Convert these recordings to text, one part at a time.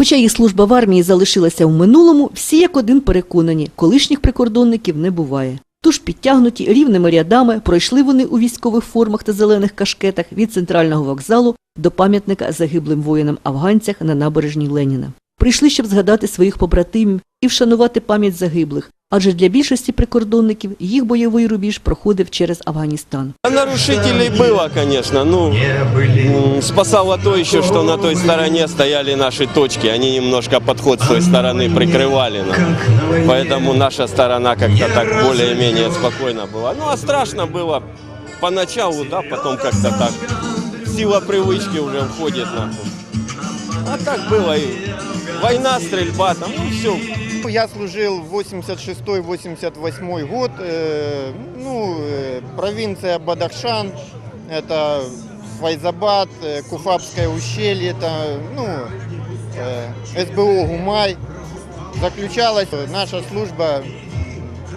Хоча їх служба в армії залишилася в минулому, всі як один переконані, колишніх прикордонників не буває. Тож підтягнуті рівними рядами пройшли вони у військових формах та зелених кашкетах від центрального вокзалу до пам'ятника загиблим воїнам-афганцях на набережній Леніна. Прийшли, щоб згадати своїх побратимів і вшанувати пам'ять загиблих, адже для більшості прикордонників їх бойовий рубіж проходив через Афганістан. А нарушителей было, конечно. Ну, м, спасало то еще, что на той стороне стояли наши точки. Они немножко подход с той стороны прикрывали нам. Поэтому наша сторона как-то так более-менее спокойно была. Ну, а страшно было поначалу, да, потом как-то так. Сила привычки уже входит нахуй. А так было и война, стрельба, там, ну, все. Я служил 86-88 год, э, ну, э, провинция Бадахшан, это Файзабад, э, Куфабское ущелье, это, ну, э, СБО Гумай. Заключалась наша служба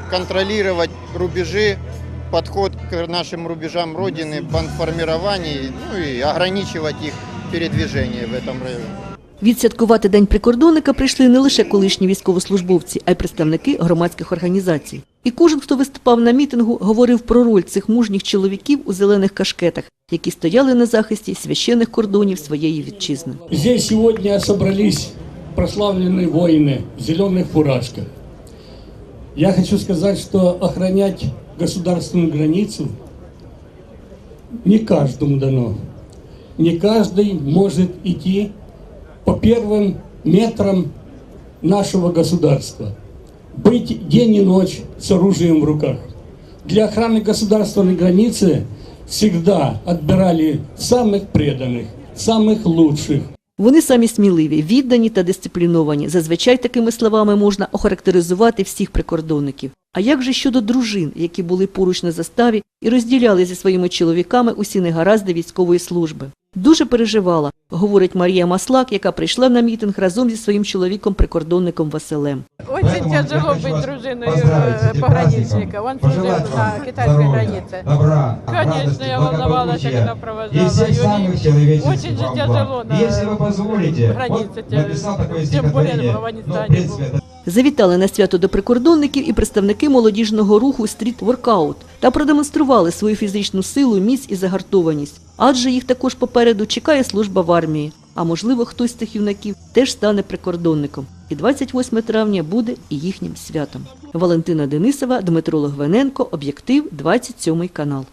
контролировать рубежи, подход к нашим рубежам Родины, бандформирование, ну и ограничивать их передвижение в этом районе. Відсвяткувати День прикордонника прийшли не лише колишні військовослужбовці, а й представники громадських організацій. І кожен, хто виступав на мітингу, говорив про роль цих мужніх чоловіків у зелених кашкетах, які стояли на захисті священних кордонів своєї вітчизни. Здесь сегодня собрались прославленные воины в зеленых фуражках. Я хочу сказать, что охранять государственную границу не каждому дано. Не каждый может идти по первым метрам нашего государства. Быть день и ночь с оружием в руках. Для охраны государственной границы всегда отбирали самых преданных, самых лучших. Вони самі сміливі, віддані та дисципліновані. Зазвичай такими словами можна охарактеризувати всіх прикордонників. А як же щодо дружин, які були поруч на заставі і розділяли зі своїми чоловіками усі негаразди військової служби? Дуже переживала, говорить Марія Маслак, яка прийшла на мітинг разом зі своїм чоловіком-прикордонником Василем. Очень тяжело быть дружиной э, пограничника. Он служил на китайской границе. Конечно, я волновалась, когда провожала. И они- Очень же тяжело на Если вы позволите, границе, вот тем- написал такое тем стихотворение, более в ну, Афганистане в принципе, Завітали на свято до прикордонників і представники молодіжного руху стріт воркаут та продемонстрували свою фізичну силу, міць і загартованість. Адже їх також попереду чекає служба в армії. А можливо, хтось з цих юнаків теж стане прикордонником. І 28 травня буде і їхнім святом. Валентина Денисова, Дмитро Логвиненко, Об'єктив, 27 канал.